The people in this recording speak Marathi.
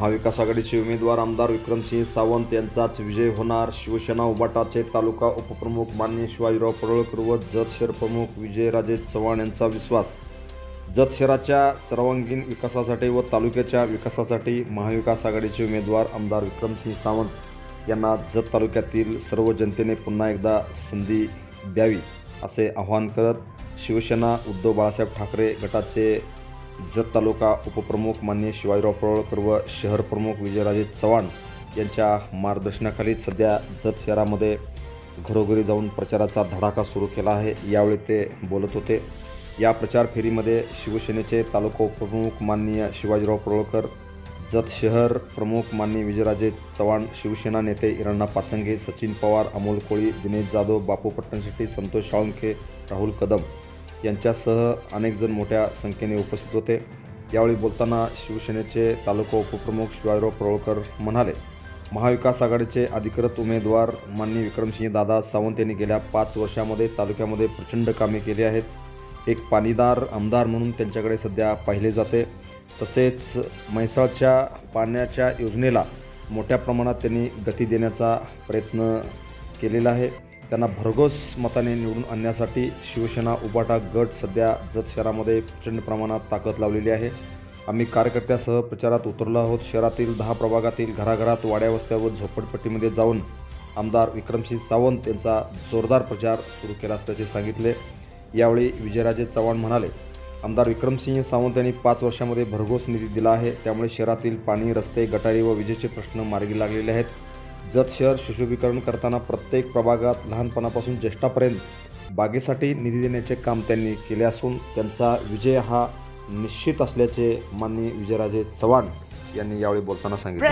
महाविकास आघाडीचे उमेदवार आमदार विक्रमसिंह सावंत यांचाच विजय होणार. शिवसेना उबाटाचे तालुका उपप्रमुख मान्य शिवाजीराव पडळकर व जत शहर प्रमुख विजयराजे चव्हाण यांचा विश्वास. जत शहराच्या सर्वांगीण विकासासाठी व तालुक्याच्या विकासासाठी महाविकास आघाडीचे उमेदवार आमदार विक्रमसिंह सावंत यांना जत तालुक्यातील सर्व जनतेने पुन्हा एकदा संधी द्यावी असे आवाहन करत शिवसेना उद्धव बाळासाहेब ठाकरे गटाचे जत तालुका उपप्रमुख मान्य शिवाजीराव पळवळकर व शहर प्रमुख विजयराजे चव्हाण यांच्या मार्गदर्शनाखाली सध्या जत शहरामध्ये घरोघरी जाऊन प्रचाराचा धडाका सुरू केला आहे. यावेळी ते बोलत होते. या प्रचार फेरीमध्ये शिवसेनेचे तालुका उपप्रमुख माननीय शिवाजीराव पळवळकर जत शहर प्रमुख माननीय विजयराजे चव्हाण शिवसेना नेते इराणा पाचंगे सचिन पवार अमोल कोळी दिनेश जाधव बापू पट्टणशेट्टी संतोष साळुंखे राहुल कदम यांच्यासह अनेकजण मोठ्या संख्येने उपस्थित होते. यावेळी बोलताना शिवसेनेचे तालुका उपप्रमुख शिवाजीराव परोळकर म्हणाले महाविकास आघाडीचे अधिकृत उमेदवार माननीय विक्रमसिंह दादा सावंत यांनी गेल्या पाच वर्षामध्ये तालुक्यामध्ये प्रचंड कामे केली आहेत. एक पाणीदार आमदार म्हणून त्यांच्याकडे सध्या पाहिले जाते. तसेच म्हैसाळच्या पाण्याच्या योजनेला मोठ्या प्रमाणात त्यांनी गती देण्याचा प्रयत्न केलेला आहे. त्यांना भरघोस मताने निवडून आणण्यासाठी शिवसेना उबाटा गट सध्या जत शहरामध्ये प्रचंड प्रमाणात ताकद लावलेली आहे. आम्ही कार्यकर्त्यासह प्रचारात उतरलो आहोत. शहरातील दहा प्रभागातील घराघरात वाड्यावस्त्या व झोपडपट्टीमध्ये जाऊन आमदार विक्रमसिंह सावंत यांचा जोरदार प्रचार सुरू केला असल्याचे सांगितले. यावेळी विजयराजे चव्हाण म्हणाले आमदार विक्रमसिंह सावंत यांनी पाच वर्षामध्ये भरघोस निधी दिला आहे. त्यामुळे शहरातील पाणी रस्ते गटारी व विजेचे प्रश्न मार्गी लागलेले आहेत. जत शहर सुशोभीकरण करताना प्रत्येक प्रभागात लहानपणापासून ज्येष्ठापर्यंत बागेसाठी निधी देण्याचे काम त्यांनी केले असून त्यांचा विजय हा निश्चित असल्याचे माननीय विजयराजे चव्हाण यांनी यावेळी बोलताना सांगितले.